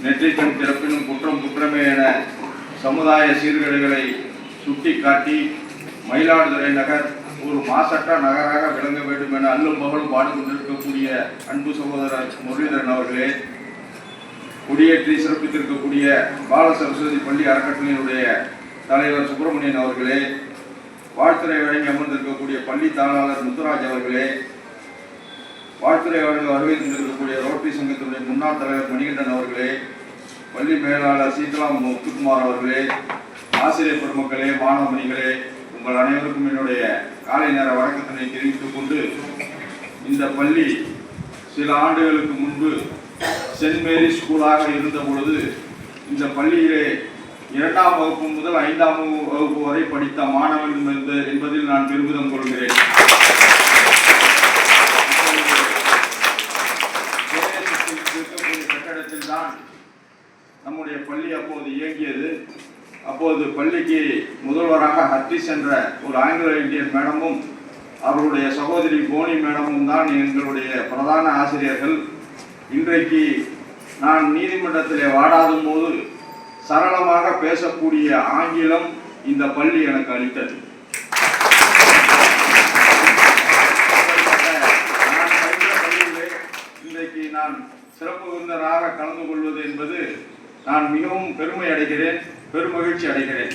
நெற்றிக்கண் திறப்பினும் குற்றம் குற்றமே என சமுதாய சீர்கேடுகளை சுட்டிக்காட்டி மயிலாடுதுறை நகர் ஒரு மாசற்ற நகராக விளங்க வேண்டும் என அல்லும் பகலும் பாடுகொண்டிருக்கக்கூடிய அன்பு சகோதரர் முரளிதரன் அவர்களே குடியேற்றி சிறப்பித்திருக்கக்கூடிய பால சரஸ்வதி பள்ளி அறக்கட்டளையினுடைய தலைவர் சுப்பிரமணியன் அவர்களே வாழ்த்துறை வழங்கி அமர்ந்திருக்கக்கூடிய பள்ளி தாளாளர் முத்துராஜ் அவர்களே வாழ்த்துறை அவர்கள் வருகை தந்திருக்கக்கூடிய ரோட்டரி சங்கத்தினுடைய முன்னாள் தலைவர் மணிகண்டன் அவர்களே பள்ளி மேலாளர் சீதலா முத்துக்குமார் அவர்களே ஆசிரியர் பெருமக்களே மாணவமணிகளே உங்கள் அனைவருக்கும் என்னுடைய காலை நேர வணக்கத்தினை தெரிவித்துக் கொண்டு இந்த பள்ளி சில ஆண்டுகளுக்கு முன்பு சென்ட் மேரி ஸ்கூலாக இருந்த பொழுது இந்த பள்ளியிலே இரண்டாம் வகுப்பு முதல் ஐந்தாம் வகுப்பு வரை படித்த மாணவன் என்பதில் நான் பெருமிதம் கொள்கிறேன். தான் நம்முடைய பள்ளி அப்போது இயங்கியது. அப்போது பள்ளிக்கு முதல்வராக ஹர்டிஸ் என்ற ஒரு ஆங்கில இந்தியன் மேடமும் அவருடைய சகோதரி போனி மேடமும் தான் எங்களுடைய பிரதான ஆசிரியர்கள். இன்றைக்கு நான் நீதிமன்றத்திலே வாடாதும் போது சரளமாக பேசக்கூடிய ஆங்கிலம் இந்த பள்ளி எனக்கு அளித்தது. நான் சிறப்பு விருந்தராக கலந்து கொள்வது என்பது நான் மிகவும் பெருமை அடைகிறேன் பெருமகிழ்ச்சி அடைகிறேன்.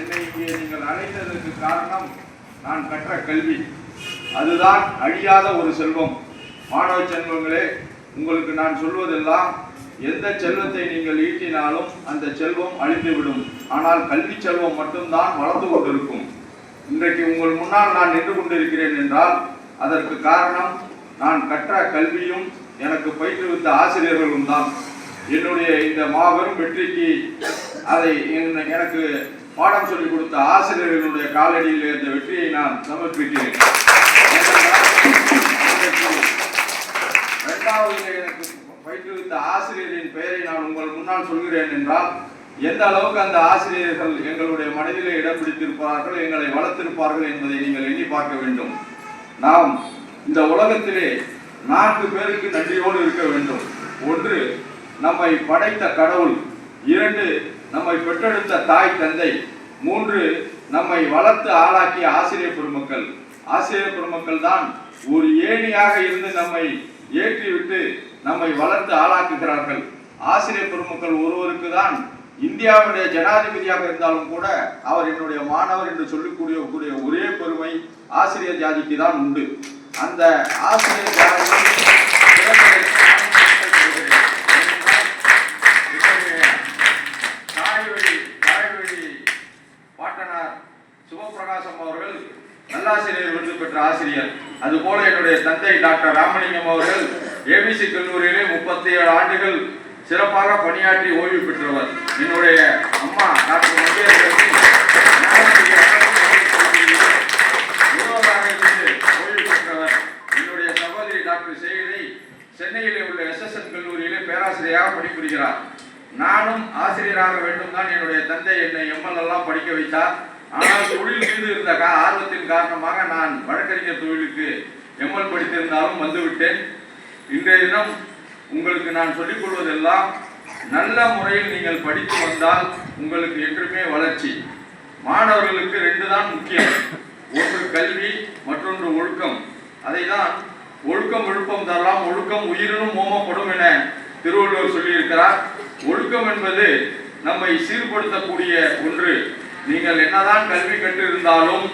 என்னை இங்கே நீங்கள் அழைத்ததற்கு காரணம் நான் கற்ற கல்வி. அதுதான் அழியாத ஒரு செல்வம். மாணவ செல்வங்களே உங்களுக்கு நான் சொல்வதெல்லாம் எந்த செல்வத்தை நீங்கள் ஈட்டினாலும் அந்த செல்வம் அழிந்துவிடும். ஆனால் கல்வி செல்வம் மட்டும்தான் வளர்ந்து கொண்டிருக்கும். இன்றைக்கு உங்கள் முன்னால் நான் நின்று கொண்டிருக்கிறேன் என்றால் அதற்கு காரணம் நான் கற்ற கல்வியும் எனக்கு பயிற்றுவித்த ஆசிரியர்களும் தான். என்னுடைய இந்த மாபெரும் வெற்றிக்கு அதை என்- எனக்கு பாடம் சொல்லிக் கொடுத்த ஆசிரியர்களுடைய காலடியில் இருந்த வெற்றியை நான் சமர்ப்பிக்கிறேன். இரண்டாவது எனக்கு பயிற்றுவித்த ஆசிரியரின் பெயரை நான் உங்கள் முன்னால் சொல்கிறேன் என்றால் எந்த அளவுக்கு அந்த ஆசிரியர்கள் எங்களுடைய மனதிலே இடம் பிடித்திருப்பார்கள் எங்களை வளர்த்திருப்பார்கள் என்பதை நீங்கள் எண்ணி பார்க்க வேண்டும். நாம் இந்த உலகத்திலே நான்கு பேருக்கு நன்றியோடு இருக்க வேண்டும். ஒன்று நம்மை படைத்த கடவுள். இரண்டு நம்மை பெற்றெடுத்த தாய் தந்தை. மூன்று நம்மை வளர்த்து ஆளாக்கிய ஆசிரியர் பெருமக்கள். ஆசிரியர் பெருமக்கள் தான் ஒரு ஏணியாக இருந்து நம்மை ஏற்றிவிட்டு நம்மை வளர்த்து ஆளாக்குகிறார்கள். ஆசிரியர் பெருமக்கள் ஒருவருக்கு தான் இந்தியாவுடைய ஜனாதிபதியாக இருந்தாலும் கூட அவர் என்னுடைய மாணவர் என்று சொல்லக்கூடிய கூடிய ஒரே பெருமை ஆசிரியர் ஜாதிக்கு தான் உண்டு. அந்த ஆசிரியர் ஜாதி தாய்வழி பாட்டனார் சிவபிரகாசம் அவர்கள் நல்லாசிரியர் விருது பெற்ற ஆசிரியர். அதுபோல என்னுடைய தந்தை டாக்டர் ராமலிங்கம் அவர்கள் ஏபிசி கல்லூரியிலே முப்பத்தி ஏழு ஆண்டுகள் சிறப்பாக பணியாற்றி ஓய்வு பெற்றவர். என்னுடைய அம்மா டாக்டர் ஓய்வு பெற்றவர். என்னுடைய சகோதரி டாக்டர் சேகரை சென்னையில் உள்ள எஸ்எஸ்என் கல்லூரியிலே பேராசிரியராக பணிபுரிகிறார். நானும் ஆசிரியராக வேண்டும் தான் என்னுடைய தந்தை என்னை எம்எல் எல்லாம் படிக்க வைத்தார். ஆனால் தொழில் மீது இருந்த கா ஆர்வத்தின் காரணமாக நான் வழக்கறிஞர் தொழிலுக்கு எம்எல் படித்திருந்தாலும் வந்துவிட்டேன். இன்றைய தினம் உங்களுக்கு நான் சொல்லிக் கொள்வதெல்லாம் நல்ல முறையில் நீங்கள் படித்து வந்தால் உங்களுக்கு என்றுமே வளர்ச்சி. மாணவர்களுக்கு ரெண்டு தான் முக்கியம். ஒன்று கல்வி மற்றொன்று ஒழுக்கம். அதை தான் ஒழுக்கம் விழுப்பம் தரலாம். ஒழுக்கம் உயிரினும் மோமப்படும் என திருவள்ளுவர் சொல்லியிருக்கிறார். ஒழுக்கம் என்பது நம்மை சீர்படுத்தக்கூடிய ஒன்று. நீங்கள் என்னதான் கல்வி கற்றிருந்தாலும்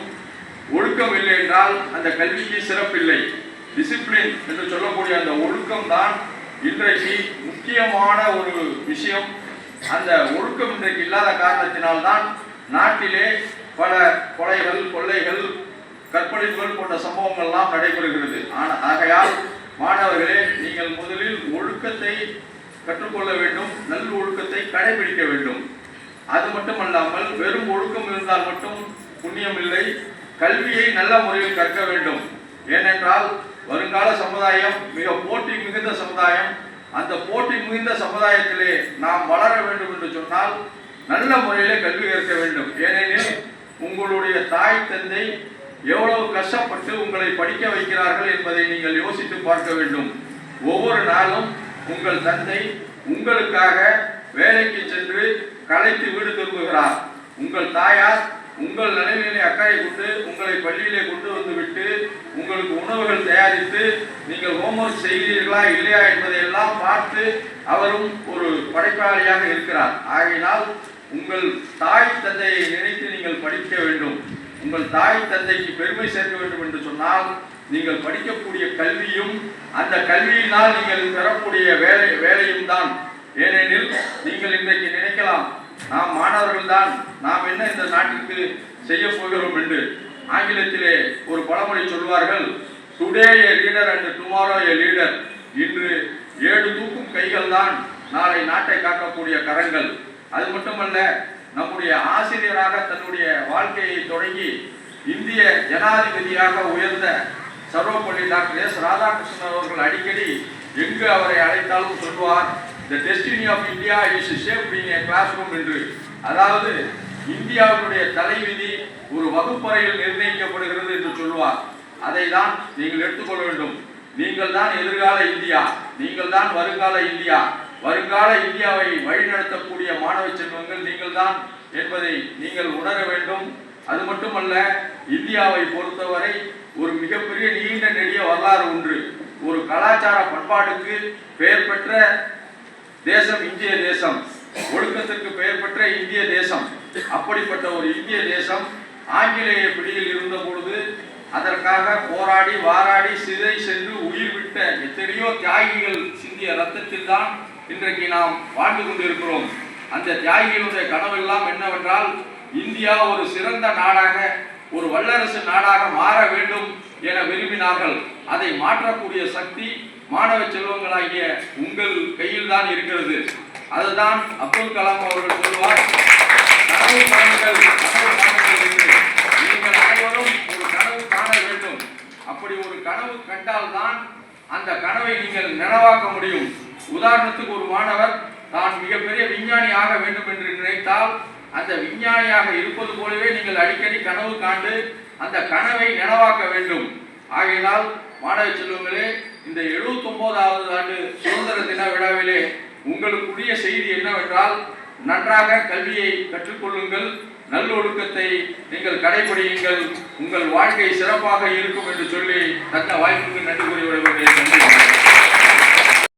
ஒழுக்கம் இல்லை என்றால் அந்த கல்விக்கு சிறப்பில்லை. டிசிப்ளின் என்று சொல்லக்கூடிய அந்த ஒழுக்கம் தான் இன்றைக்கு முக்கியமான ஒரு விஷயம் அந்த ஒழுக்கம் இன்றைக்கு இல்லாத காரணத்தினால்தான் நாட்டிலே பல கொலைகள் கொள்ளைகள் கற்பழிப்புகள் போன்ற சம்பவங்கள்லாம் நடைபெறுகிறது. ஆன- ஆகையால் மாணவர்களே நீங்கள் முதலில் ஒழுக்கத்தை கற்றுக்கொள்ள வேண்டும் நல் ஒழுக்கத்தை கடைபிடிக்க வேண்டும். அது மட்டுமல்லாமல் வெறும் ஒழுக்கம் இருந்தால் மட்டும் புண்ணியம் இல்லை கல்வியை நல்ல முறையில் கற்க வேண்டும். ஏனென்றால் வருங்கால சமுதாயம் மிக போட்டி மிகுந்த சமுதாயம் அந்த போட்டி மிகுந்த சமுதாயத்திலே நாம் வளர வேண்டும் என்று சொன்னால் நல்ல முறையிலே கல்வி கற்க வேண்டும். ஏனெனில் உங்களுடைய தாய் தந்தை எவ்வளவு கஷ்டப்பட்டு உங்களை படிக்க வைக்கிறார்கள் என்பதை நீங்கள் யோசித்து பார்க்க வேண்டும். ஒவ்வொரு நாளும் உங்கள் தந்தை உங்களுக்காக வேலைக்கு சென்று களைத்து வீடு திரும்புகிறார். உங்கள் தாயார் உங்கள் நலனிலே அக்காயை கொண்டு உங்களை பள்ளியிலே கொண்டு வந்து விட்டு உங்களுக்கு உணவுகள் தயாரித்து நீங்கள் ஹோம்ஒர்க் செய்கிறீர்களா இல்லையா என்பதை எல்லாம் பார்த்து அவரும் ஒரு படைப்பாளியாக இருக்கிறார். ஆகையினால் உங்கள் தாய் தந்தையை நினைத்து நீங்கள் படிக்க வேண்டும். உங்கள் தாய் தந்தைக்கு பெருமை சேர்க்க வேண்டும் என்று சொன்னால் நீங்கள் படிக்கக்கூடிய கல்வியும் அந்த கல்வியினால் நீங்கள் பெறக்கூடிய வேலை வேலையும் தான். ஏனெனில் நீங்கள் இன்றைக்கு நினைக்கலாம் நாம் மாணவர்கள் தான் நாம் என்ன இந்த நாட்டிற்கு செய்ய போகிறோம் என்று ஆங்கிலத்திலே ஒரு பழமொழி சொல்வார்கள் today a leader and tomorrow a leader இன்று ஏழு தூக்கும் கைகள் தான் நாளை நாட்டை காக்கக்கூடிய கரங்கள். அது மட்டுமல்ல நம்முடைய ஆசிரியராக தன்னுடைய வாழ்க்கையை தொடங்கி இந்திய ஜனாதிபதியாக உயர்ந்த சர்வப்பள்ளி டாக்டர் எஸ். ராதாகிருஷ்ணன் அவர்கள் அடிக்கடி எங்கு அவரை அழைத்தாலும் சொல்வார் the destiny of India is shape in a classroom என்று. அதாவது இந்தியாவினுடைய தலைவிதி ஒரு வகுப்பறையில் நிர்ணயிக்கப்படுகிறது என்று சொல்வார். அதை தான் நீங்கள் எடுத்துக்கொள்ள வேண்டும். நீங்கள் தான் எதிர்கால இந்தியா. நீங்கள் தான் வருங்கால இந்தியா. வருங்கால இந்தியாவை வழிநடத்தக்கூடிய மாணவ செல்வங்கள் நீங்கள் தான் என்பதை நீங்கள் உணர வேண்டும். அது மட்டுமல்ல இந்தியாவை பொறுத்தவரை ஒரு மிகப்பெரிய நீண்ட நெடிய வரலாறு ஒன்று. ஒரு கலாச்சார பண்பாட்டுக்கு பெயர் பெற்ற தேசம் இந்திய தேசம். ஒழுக்கத்திற்கு பெயர் பெற்ற இந்திய தேசம். அப்படிப்பட்ட ஒரு இந்திய தேசம் ஆங்கிலேய பிடியில் இருந்த பொழுது அதற்காக போராடி வாராடி சிதை சென்று உயிர் விட்ட எத்தனையோ தியாகிகள் சிந்திய ரத்தத்தில் தான் இன்றைக்கு நாம் வாழ்ந்து கொண்டிருக்கிறோம். அந்த தியாகிகளுடைய கனவெல்லாம் என்னவென்றால் இந்தியா ஒரு சிறந்த நாடாக ஒரு வல்லரசு நாடாக மாற வேண்டும் என விரும்பினார்கள். அதை மாற்றக்கூடிய சக்தி மாணவ செல்வங்களாகிய உங்கள் கையில் தான் இருக்கிறது. அதுதான் அப்துல் கலாம் அவர்கள் சொல்வார் கனவு காணுங்கள் கனவு காணுங்கள் என்று. நீங்கள் அனைவரும் ஒரு கனவு காண வேண்டும். அப்படி ஒரு கனவு கண்டால்தான் அந்த கனவை நீங்கள் நனவாக்க முடியும். உதாரணத்துக்கு ஒரு மாணவர் தான் மிகப்பெரிய விஞ்ஞானி ஆக வேண்டும் என்று நினைத்தால் அந்த விஞ்ஞானியாக இருப்பது போலவே நீங்கள் அடிக்கடி கனவு காண்டு அந்த கனவை நனவாக்க வேண்டும். ஆகையினால் மாணவ செல்வங்களே இந்த 79வது ஆண்டு சுதந்திர தின விழாவிலே உங்களுக்குரிய செய்தி என்னவென்றால் நன்றாக கல்வியை கற்றுக்கொள்ளுங்கள் நல்லொழுக்கத்தை நீங்கள் கடைபிடியுங்கள் உங்கள் வாழ்க்கை சிறப்பாக இருக்கும் என்று சொல்லி தக்க வாய்ப்புக்கு நன்றி கூறி விடைபெறுகிறேன்.